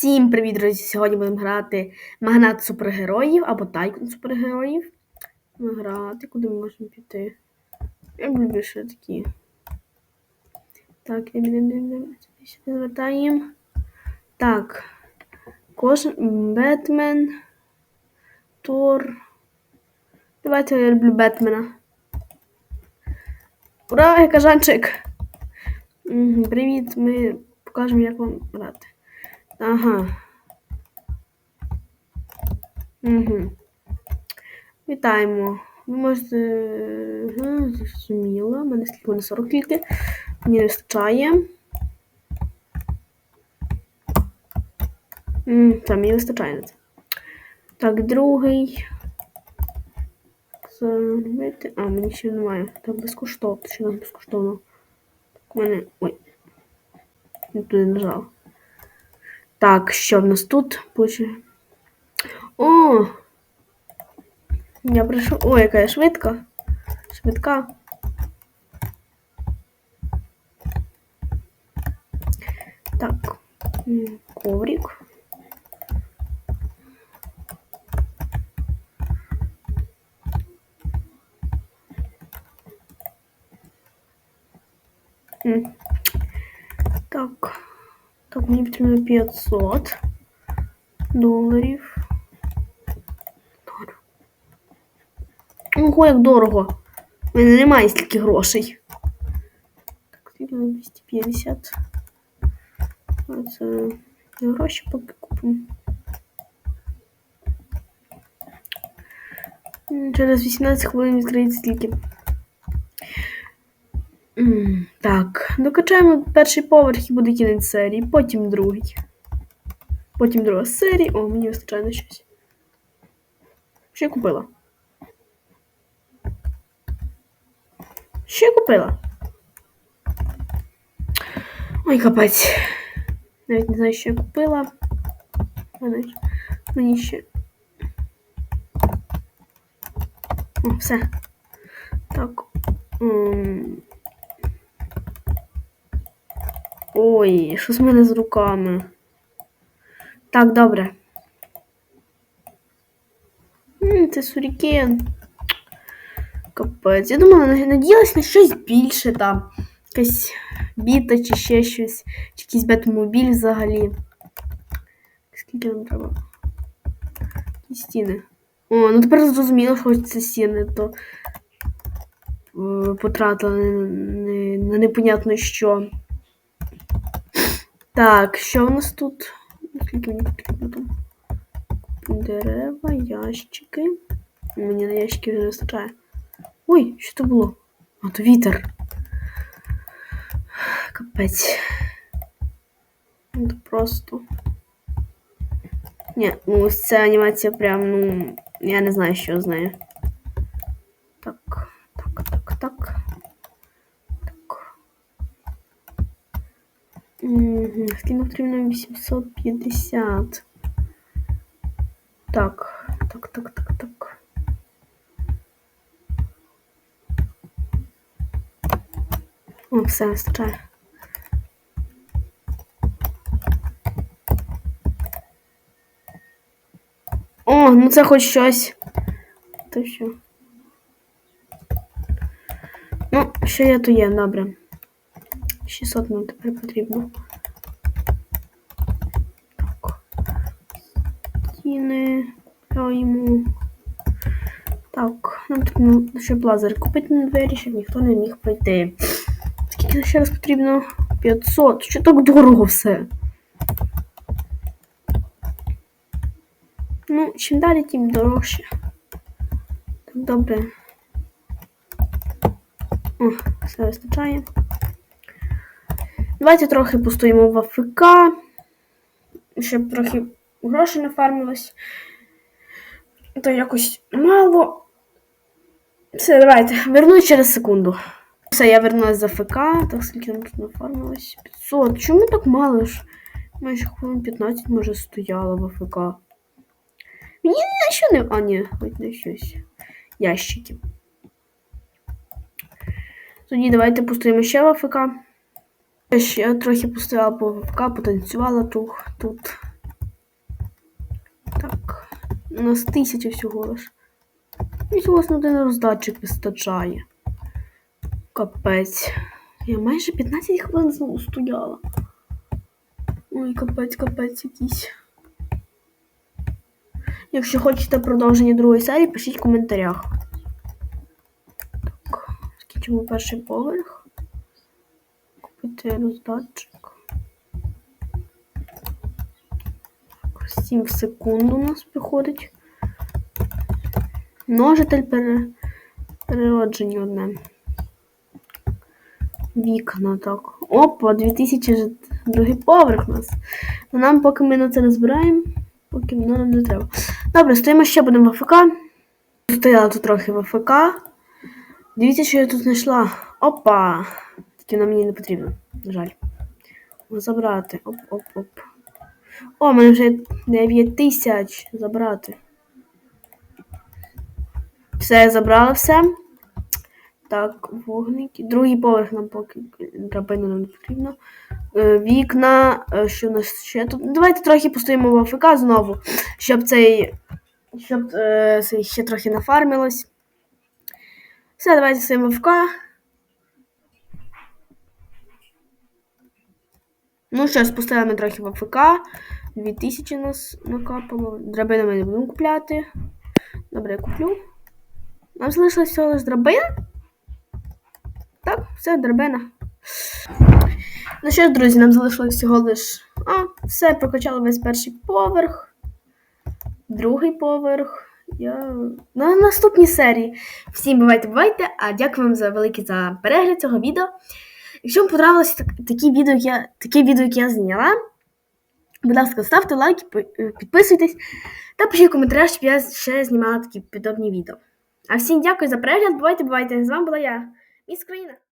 Всім привіт, друзі! Сьогодні будемо грати Магнат супергероїв або Тайкун супергероїв. Будемо грати, куди ми можемо піти. Я люблю ще такі. Так, сюди звертаємо. Так. Кожен Бетмен. Тор. Давайте я люблю Бетмена. Ура, я кажанчик! Привіт, ми покажемо, як вам грати. Ага. Угу. Вітаємо. Ви можете. Ага, зрозуміло. У мене скільки мене 40 тільки. Мені не вистачає. Та, мені вистачає на це. Так, другий. Заробити. А, мені ще немає. Так, безкоштовно. Ще нас безкоштовно. Так, у мене. Ой. Я туди нажав. Так, що в нас тут? О! Я прийшов. О, яка я швидка. Швидка. Так. Коврик. Так. Так, мені потрібно 500 доларів. Ого, як дорого. У мене немає стільки грошей. Так, скільки на 250. Це гроші поки купимо. Через 18 хвилин відкриється стільки. Так, докачаємо перший поверх і буде кінець серії, потім другий. Потім друга серія. О, мені вистачає на щось. Що я купила? Я купила? Ой, капець. Навіть не знаю, що я купила. Мені ще. О, все. Так. Ой, що з мене з руками? Так, добре. Це сурікен. Капець. Я думала, надіялась на щось більше там. Якась біта чи ще щось. Чи якийсь бетмобіль взагалі. Скільки нам треба? Які стіни. О, ну тепер зрозуміло, що це стіни, то е, потратила на непонятно що. Так, що у нас тут? Скільки мені потрібно там? Дерева, ящики. Мені на ящики вже не вистачає. Ой, що це було? А, то вітер. Капець. Це просто. Ні, ну ось ця анімація прям, ну, я не знаю, що з нею. Так, так, так, так. Так. Скільки потрібно 850. Так, так, так, так, так. О, все вистачає. О, ну це хоч щось. То що? Ну, що я то є, добре. 600 нам тепер потрібно. Стіни. йому. Так, нам потрібно ще лазер купити на двері, щоб ніхто не міг пройти. Скільки ще раз потрібно? 500. Що так дорого все? Ну, чим далі, тим дорожче. Так, добре. О, все вистачає. Давайте трохи постоїмо в АФК, щоб трохи грошей нафармилось. То якось мало. Все, давайте. Вернусь через секунду. Все, я вернулась з АФК. Так, скільки нам тут нафармилось? 500. Чому так мало ж? Майже хвилин 15 може стояла в АФК. Мені що не... А, ні, хоч на щось. Ящики. Тоді давайте постоїмо ще в АФК. Я ще трохи постояла по АФК, потанцювала тут. У нас тисяча всього лиш. І на один роздатчик вистачає. Капець. Я майже 15 хвилин знову стояла. Ой, капець, капець якийсь. Якщо хочете продовження другої серії, пишіть в коментарях. Так, скінчимо перший поверх. Купити роздатчик. 7 секунд у нас виходить. Множитель переродження одне. Вікна, так. Опа, 2000 другий поверх нас. Ну, нам, поки ми на це не збираємо, поки воно нам не треба. Добре, стоїмо ще будемо в АФК. Стояла тут трохи в АФК. Дивіться, що я тут знайшла. Опа! Тільки вона мені не потрібно, на жаль. Забрати. Оп-оп-оп. О, мене вже 9 тисяч забрати. Все, я забрала все. Так, вогники. Другий поверх нам поки драбину нам не потрібно. Е, Вікна, е, що у нас ще тут. Давайте трохи постоїмо в АФК знову, щоб цей. Щоб е, цей ще трохи нафармилось. Все, давайте стоїмо в АФК. Ну що, спустили трохи в АФК. 2000 нас накапало. Драбину ми не будемо купляти. Добре, я куплю. Нам залишилось всього лише драбин. Так, все, драбина. Ну що ж, друзі, нам залишилось всього лиш. А, все, прокачали весь перший поверх. Другий поверх. Я... На наступній серії. Всім бувайте, бувайте, а дякую вам за великий за перегляд цього відео. Якщо вам подобалося так, такі відео, я, таке відео, які я зняла, будь ласка, ставте лайки, підписуйтесь та пишіть коментарі, щоб я ще знімала такі подобні відео. А всім дякую за перегляд. Бувайте, бувайте. З вами була я, Міс Країна.